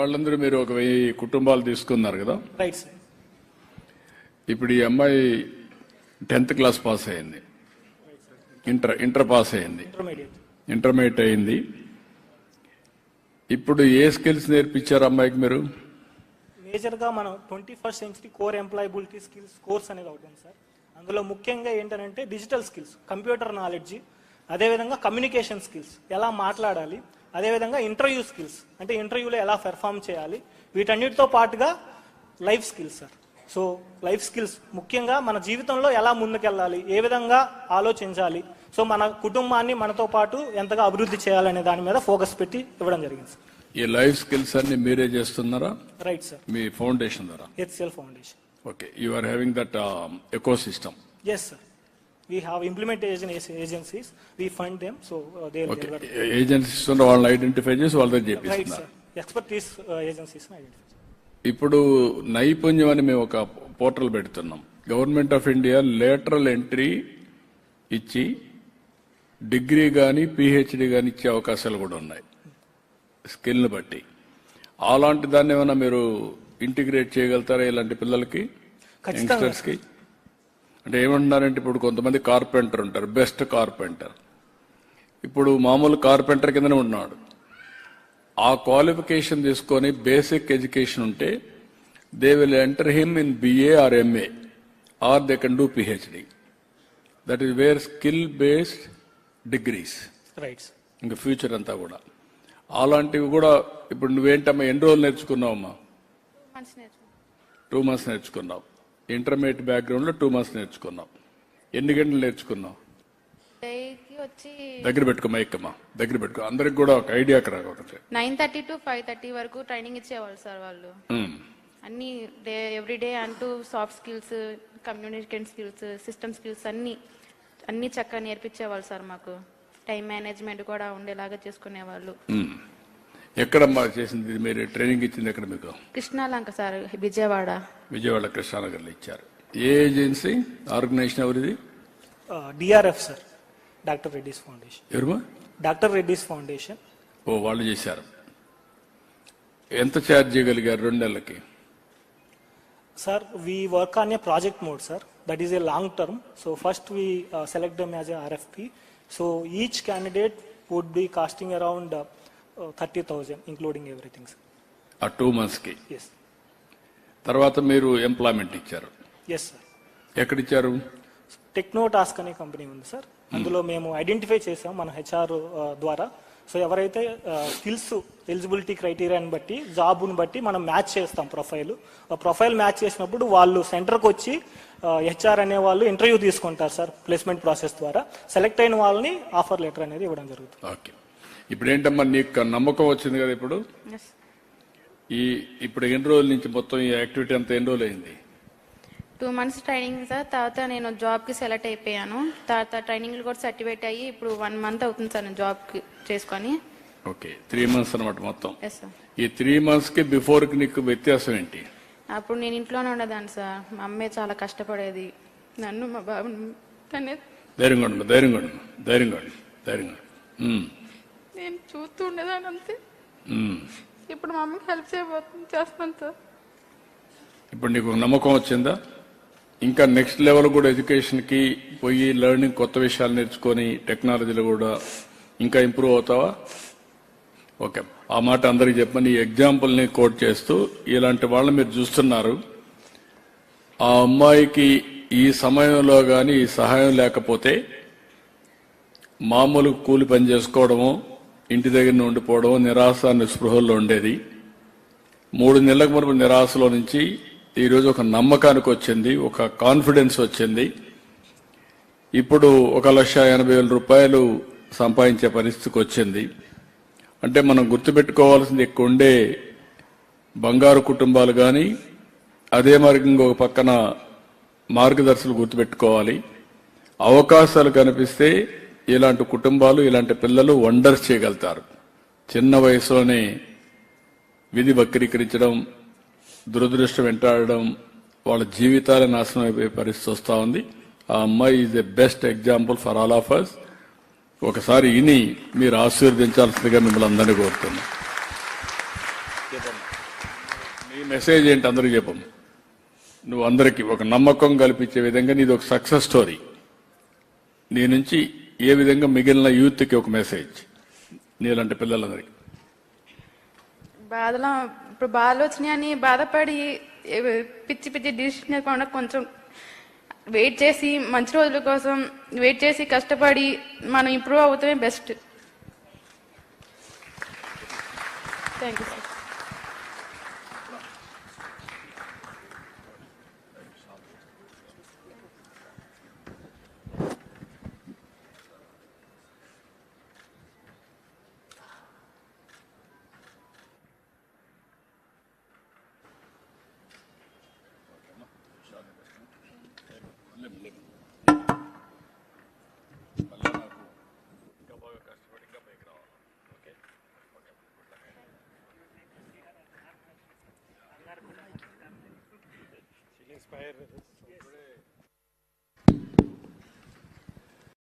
వాళ్ళందరూ మీరు ఒక వెయ్యి కుటుంబాలు తీసుకున్నారు కదా? రైట్ సార్ ఇప్పుడు ఈ అమ్మాయి టెన్త్ క్లాస్ పాస్ అయింది. ఇంటర్ ఇంటర్ పాస్ అయింది. ఇంటర్మీడియట్ ఇంటర్మీడియట్ అయింది. ఇప్పుడు ఏ స్కిల్స్ నేర్పించారు అమ్మాయికి మీరు? మేజర్గా మనం twenty first century core employability skills course అనేది ఒకటి సార్ అందులో ముఖ్యంగా ఏంటంటే డిజిటల్ స్కిల్స్ కంప్యూటర్ నాలెడ్జ్ అదేవిధంగా కమ్యూనికేషన్ స్కిల్స్ ఎలా మాట్లాడాలి అదేవిధంగా ఇంటర్వ్యూ స్కిల్స్ అంటే ఇంటర్వ్యూలో ఎలా పెర్ఫామ్ చేయాలి? వీటన్నిటితో పాటుగా life skills sir so life skills ముఖ్యంగా మన జీవితంలో ఎలా ముందుకెళ్ళాలి? ఏ విధంగా ఆలోచించాలి? సో మన కుటుంబాన్ని మనతో పాటు ఎంతగా అభివృద్ధి చేయాలనే దాని మీద ఫోకస్ పెట్టి ఇవ్వడం జరిగింది సార్ ఈ లైఫ్ స్కిల్స్ అన్ని మీరే చేస్తున్నారా? రైట్ సార్ మీ ఫౌండేషన్ ద్వారా? HCL foundation okay you are having that ecosystem Yes, sir. We have implementation ag- agencies. We fund them, so uh, they will okay deliver. Agencies ఉన్న వాళ్ళని identify చేసి వాళ్ళ దగ్గర Right, చేపిస్తున్నారు sir. Expertise uh, agencies. no identify. ఇప్పుడు నైపుణ్యం అని మేము ఒక పోర్టల్ పెడుతున్నాం government of India lateral entry ఇచ్చి డిగ్రీ కానీ పిహెచ్డి కానీ ఇచ్చే అవకాశాలు కూడా ఉన్నాయి స్కిల్ని బట్టి అలాంటి దాన్ని ఏమైనా మీరు ఇంటిగ్రేట్ చేయగలుగుతారా ఇలాంటి పిల్లలకి ఖచ్చితంగా. యంగ్స్టర్స్కి అంటే ఏమంటున్నారంటే ఇప్పుడు కొంతమంది కార్పెంటర్ ఉంటారు బెస్ట్ కార్పెంటర్ ఇప్పుడు మామూలు కార్పెంటర్ కిందనే ఉన్నాడు. ఆ క్వాలిఫికేషన్ తీసుకొని బేసిక్ ఎడ్యుకేషన్ ఉంటే they will enter him in BA or MA or they can do PhD that is where skill based degrees Right, sir. ఇంకా ఫ్యూచర్ అంతా కూడా. అలాంటివి కూడా ఇప్పుడు నువ్వేంటమ్మా ఎన్ని రోజులు నేర్చుకున్నావమ్మా? మంచి నేర్చుకున్నాను టూ మంత్స్ నేర్చుకున్నావు. ఇంటర్మీడియట్ బ్యాక్గ్రౌండ్లో టూ మంత్స్ నేర్చుకున్నావు ఎన్ని గంటలు వచ్చి దగ్గర పెట్టుకో మైక్కమ్మా దగ్గర పెట్టుకో. అందరికి కూడా ఒక ఐడియాకి రాకూడదు nine thirty to five thirty వరకు ట్రైనింగ్ ఇచ్చేవాళ్ళు సార్ వాళ్ళు. అన్ని డే ఎవ్రీ డే అంటూ soft skills communication skills system skills అన్ని అన్ని చక్కగా నేర్పించేవాళ్ళు సార్ మాకు. టైం మేనేజ్మెంట్ కూడా ఉండేలాగా చేసుకునేవాళ్ళు. ఎక్కడమ్మా చేసింది? మీరు ట్రైనింగ్ ఇచ్చింది ఎక్కడ మీకు? కృష్ణాలంక సార్ విజయవాడ. విజయవాడ కృష్ణానగర్లో ఇచ్చారు. ఏ ఏజెన్సీ? ఆర్గనైజేషన్ ఎవరిది? DRF sir doctor Reddy's foundation. ఎవరుమా doctor Reddy's foundation. ఓ వాళ్ళు చేశారు. ఎంత ఛార్జ్ చేయగలిగారు రెండు నెలలకి? Sir we work on a project mode sir. That is a long term so first we select them as RFP so each candidate would be costing around uh, uh, 30,000, including everything, sir. ఆ two మంత్స్కి Yes. తర్వాత మీరు employment ఇచ్చారు. Yes, sir. ఎక్కడిచ్చారు? Techno task అనే company ఉంది sir అందులో మేము ఐడెంటిఫై చేసాం మన హెచ్ఆర్ ద్వారా. సో ఎవరైతే స్కిల్స్ ఎలిజిబిలిటీ క్రైటీరియాని బట్టి జాబ్ని బట్టి మనం మ్యాచ్ చేస్తాం ప్రొఫైల్ ప్రొఫైల్ మ్యాచ్ చేసినప్పుడు వాళ్ళు సెంటర్కి వచ్చి హెచ్ఆర్ అనే వాళ్ళు ఇంటర్వ్యూ తీసుకుంటారు సార్ ప్లేస్మెంట్ ప్రాసెస్ ద్వారా. సెలెక్ట్ అయిన వాళ్ళని ఆఫర్ లెటర్ అనేది ఇవ్వడం జరుగుతుంది. ఓకే ఇప్పుడు ఏంటమ్మా నీకు నమ్మకం వచ్చింది కదా ఇప్పుడు? ఈ ఇప్పుడు ఎన్ని రోజుల నుంచి మొత్తం ఈ యాక్టివిటీ అంతా ఎన్ని రోజులు అయింది? టూ మంత్స్ ట్రైనింగ్ సార్ తర్వాత నేను జాబ్కి సెలెక్ట్ అయిపోయాను. తర్వాత ట్రైనింగ్లు కూడా సర్టిఫికేట్ అయ్యి ఇప్పుడు వన్ మంత్ అవుతుంది సార్ నేను జాబ్కి చేసుకొని. ఓకే త్రీ మంత్స్ అనమాట మొత్తం. ఈ త్రీ మంత్స్కి బిఫోర్కి నీకు వ్యత్యాసం ఏంటి? అప్పుడు నేను ఇంట్లోనే ఉండేదాన్ని సార్ మా అమ్మే చాలా కష్టపడేది. నన్ను మా బాబుని తనే ధైర్యంగా ఉండు ధైర్యంగా ఉండు ధైర్యంగా ధైర్యంగా నేను చూస్తూ ఉండేదాన్ని అంతే. ఇప్పుడు మా అమ్మకి హెల్ప్ చేయబోతుంది చేస్తాను సార్. ఇప్పుడు నీకు నమ్మకం వచ్చిందా? ఇంకా నెక్స్ట్ లెవెల్ కూడా ఎడ్యుకేషన్కి పోయి లెర్నింగ్ కొత్త విషయాలు నేర్చుకొని టెక్నాలజీలో కూడా ఇంకా ఇంప్రూవ్ అవుతావా? ఓకే ఆ మాట అందరికి చెప్పని ఈ ఎగ్జాంపుల్ని కోట్ చేస్తూ ఇలాంటి వాళ్ళని మీరు చూస్తున్నారు. ఆ అమ్మాయికి ఈ సమయంలో గాని ఈ సహాయం లేకపోతే మామూలు కూలి పని చేసుకోవడము ఇంటి దగ్గర ఉండిపోవడం నిరాశ నిస్పృహల్లో ఉండేది. మూడు నెలలకు మునుపు నిరాశలో నుంచి ఈరోజు ఒక నమ్మకానికి వచ్చింది ఒక కాన్ఫిడెన్స్ వచ్చింది. ఇప్పుడు ఒక లక్ష ఎనభై వేల రూపాయలు సంపాదించే పరిస్థితికి వచ్చింది. అంటే మనం గుర్తుపెట్టుకోవాల్సింది ఇక్కడ ఉండే బంగారు కుటుంబాలు కానీ అదే మార్గంగా ఒక పక్కన మార్గదర్శకులు గుర్తుపెట్టుకోవాలి. అవకాశాలు కనిపిస్తే ఇలాంటి కుటుంబాలు ఇలాంటి పిల్లలు వండర్స్ చేయగలుగుతారు. చిన్న వయసులోనే విధి వక్రీకరించడం దురదృష్టం వెంటాడడం వాళ్ళ జీవితాల నాశనం అయిపోయే పరిస్థితి వస్తూ ఉంది. ఆ అమ్మాయి is a best example for all of us ఒకసారి ఇని మీరు ఆశీర్వదించాల్సిందిగా మిమ్మల్ని అందరినీ నీ మెసేజ్ ఏంటి అందరికీ చెప్పము నువ్వు అందరికీ ఒక నమ్మకం కల్పించే విధంగా నీది ఒక సక్సెస్ స్టోరీ నీ నుంచి ఏ విధంగా మిగిలిన యూత్కి ఒక మెసేజ్ నీలాంటి పిల్లలందరికీ. బాధలో ఇప్పుడు బాధలు వచ్చినాయని బాధపడి పిచ్చి పిచ్చి డిసిషన్ కాకుండా కొంచెం వెయిట్ చేసి మంచి రోజుల కోసం వెయిట్ చేసి కష్టపడి మనం improve అవుతామే best thank you sir ver